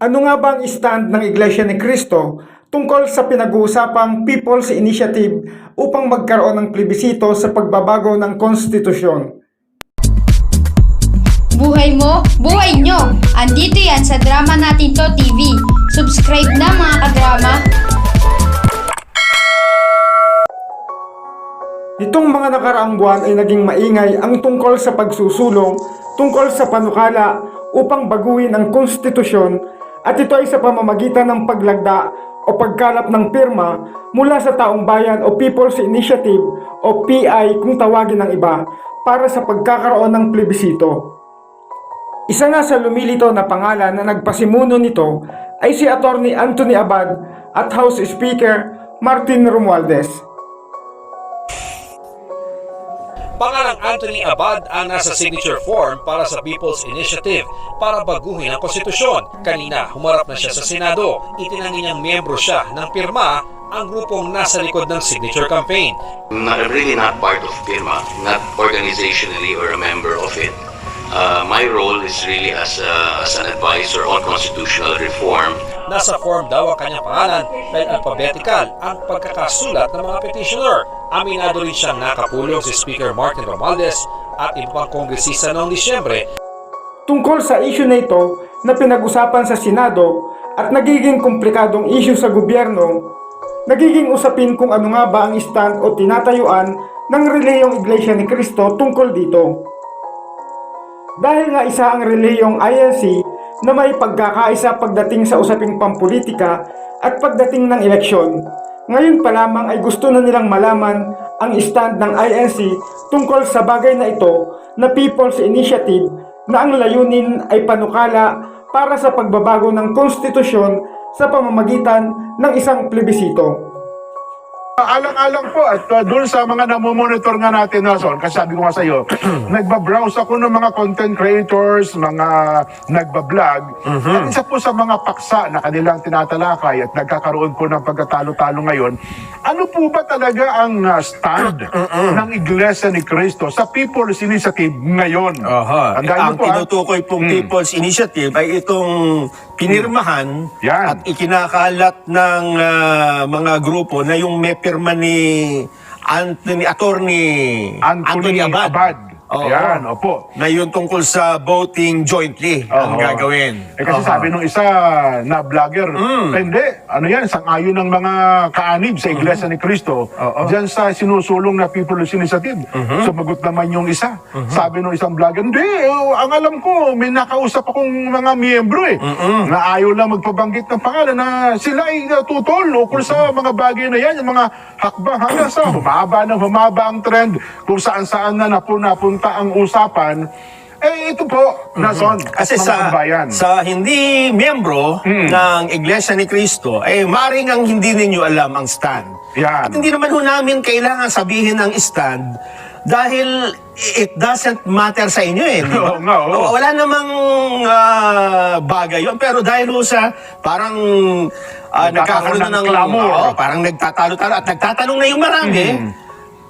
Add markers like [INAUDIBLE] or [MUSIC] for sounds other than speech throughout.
Ano nga ba ang stand ng Iglesia ni Cristo tungkol sa pinag-uusapang People's Initiative upang magkaroon ng plebisito sa pagbabago ng konstitusyon? Buhay mo, buhay nyo! Andito yan sa Drama Natin To TV. Subscribe na mga kadrama! Nitong mga nakaraang buwan ay naging maingay ang tungkol sa pagsusulong tungkol sa panukala upang baguhin ang konstitusyon at ito ay sa pamamagitan ng paglagda o pagkalap ng pirma mula sa taong bayan o People's Initiative o PI kung tawagin ng iba para sa pagkakaroon ng plebisito. Isa nga sa lumilito na pangalan na nagpasimuno nito ay si Attorney Anthony Abad at House Speaker Martin Romualdez. Pangalang Anthony Abad ang nasa signature form para sa People's Initiative para baguhin ang konstitusyon. Kanina, humarap na siya sa Senado. Itinanggi niyang miyembro siya ng pirma ang grupong nasa likod ng signature campaign. not, I'm really not part of FIRMA, not organizationally or a member of it. Uh, my role is really as, a, as an advisor on constitutional reform. Nasa form daw ang kanyang pangalan dahil alphabetical ang pagkakasulat ng mga petitioner. Aminado rin siyang nakapulong si Speaker Martin Romualdez at iba pang kongresista noong Disyembre tungkol sa issue na ito na pinag-usapan sa Senado at nagiging komplikadong issue sa gobyerno, nagiging usapin kung ano nga ba ang stand o tinatayuan ng reliyong Iglesia ni Cristo tungkol dito. Dahil nga isa ang reliyong INC na may pagkakaisa pagdating sa usaping pampolitika at pagdating ng eleksyon, ngayon pa lamang ay gusto na nilang malaman ang stand ng INC tungkol sa bagay na ito na People's Initiative na ang layunin ay panukala para sa pagbabago ng konstitusyon sa pamamagitan ng isang plebisito. Alang-alang po at uh, doon sa mga namomonitor nga natin Nelson, kasi sabi ko nga sa iyo, [CLEARS THROAT] nagbabrowse ako ng mga content creators, mga nagbablog, at isa po sa mga paksa na kanilang tinatalakay at nagkakaroon po ng pagkatalo-talo ngayon, ano po ba talaga ang uh, stand [CLEARS THROAT] ng Iglesia ni Cristo sa People's Initiative ngayon? Aha. Ang po, ah. tinutukoy pong People's Initiative ay itong pinirmahan Yan. at ikinakalat ng ah, mga grupo na yung may pirma ni Anthony Attorney Anthony, Abad. Oo. Yan, opo. Na yun tungkol sa voting jointly ang Oo. gagawin. Eh kasi Aha. sabi nung isa na vlogger, hindi, ano yan, sang-ayon ng mga kaanib sa Iglesia ni Cristo, dyan sa sinusulong na People's Initiative. Sumagot naman yung isa. Sabi nung isang vlogger, hindi, oh, ang alam ko, may nakausap akong mga miyembro eh, na ayaw lang magpabanggit ng pangalan na sila ay tutol ukol sa mga bagay na yan, yung mga hakbang hanggang [COUGHS] sa humaba ng humaba ang trend kung saan-saan na napu napunta ang usapan. Eh, ito po, Nason, Kasi mga sa, kabayan. sa hindi miyembro ng Iglesia ni Cristo, eh maring ang hindi ninyo alam ang stand. Yan. At hindi naman ho namin kailangan sabihin ang stand dahil it doesn't matter sa inyo eh. di ba? [LAUGHS] Nga, oo. Wala namang ah, bagay yun. Pero dahil ho sa parang ah, Nagkakaroon na ng ng clamor. Oo, parang nagtatalo-talo at nagtatanong na yung marami.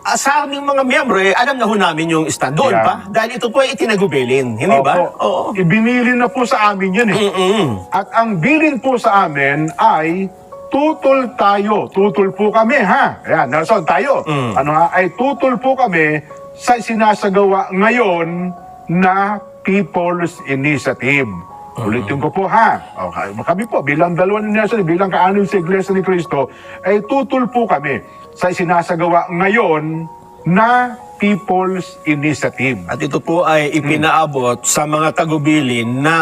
Ah, sa aming mga miyembro, eh, alam na ho namin yung stand. Doon Yan. pa. Dahil ito po ay itinagubilin. Hindi ba? Opo. Oo. Ibinilin na po sa amin yun eh. Mm-mm. At ang bilin po sa amin ay tutol tayo. Tutol po kami, ha? Ayan, Nelson, tayo. Mm. Ano ha? Ay tutol po kami sa sinasagawa ngayon na People's Initiative. Ulitin ko po ha. Okay. Kami po, bilang dalawa ni Nelson, bilang kaanong sa Iglesia ni Cristo, ay tutol po kami sa sinasagawa ngayon na People's Initiative. At ito po ay ipinaabot sa mga tagubilin na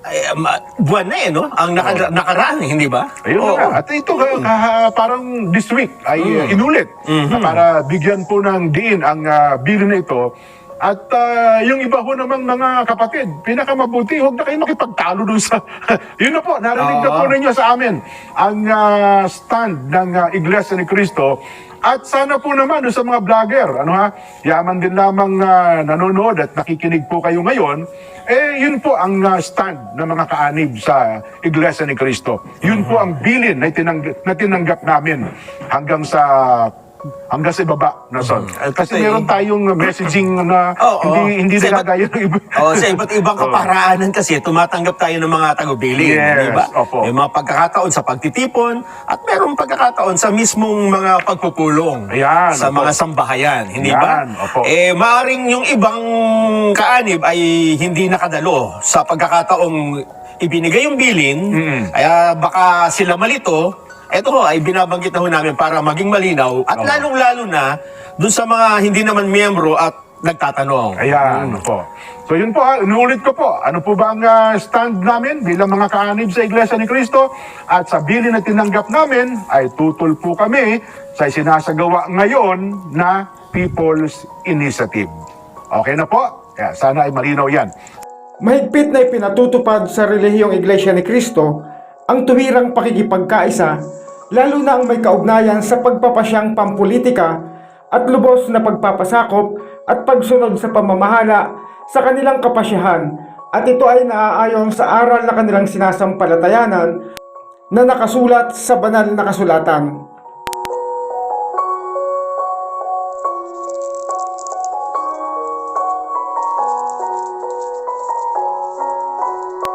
ay, ma- buwan na eh, no? Ang naka- nakaraan, eh, hindi ba? Ayun Oo. na. At ito, ka- ka- parang this week ay uh, inulit na para bigyan po ng diin ang uh, bill na ito. At uh, yung iba ho namang mga kapatid, pinakamabuti, huwag na kayo makipagtalo dun sa... [LAUGHS] yun na po, narinig na po ninyo sa amin ang uh, stand ng uh, Iglesia ni Cristo. At sana po naman dun sa mga vlogger, ano ha, yaman din lamang uh, nanonood at nakikinig po kayo ngayon, eh yun po ang uh, stand ng mga kaanib sa Iglesia ni Cristo. Yun po ang bilin na, tinang- na tinanggap namin hanggang sa hanggang sa ibaba na son. Eh, Kasi Kasi- meron tayong messaging na [LAUGHS] Oo. hindi hindi Sa iba't- nagagaya ng iba. [LAUGHS] Oh, sa iba't ibang kaparaanan kasi tumatanggap tayo ng mga tagubilin, Yes, di ba? opo. May mga pagkakataon sa pagtitipon at merong pagkakataon sa mismong mga pagpupulong Ayan, sa opo. mga sambahayan, hindi Yan, ba? opo. Eh maaring yung ibang kaanib ay hindi nakadalo sa pagkakataong ibinigay yung bilin, kaya baka sila malito. Ito ho, ay binabanggit na ho namin para maging malinaw at lalong-lalo na dun sa mga hindi naman miyembro at nagtatanong. Ayan, po. So yun po, ha, inuulit ko po, ano po ba ang ah, stand namin bilang mga kaanib sa Iglesia ni Cristo at sa bilin na tinanggap namin ay tutol po kami sa sinasagawa ngayon na People's Initiative. Okay na po? Kaya sana ay malinaw yan. Mahigpit na ipinatutupad sa relihiyong Iglesia ni Cristo ang tuwirang pakikipagkaisa, lalo na ang may kaugnayan sa pagpapasyang pampolitika at lubos na pagpapasakop at pagsunod sa pamamahala sa kanilang kapasyahan at ito ay naaayon sa aral na kanilang sinasampalatayanan na nakasulat sa banal na kasulatan.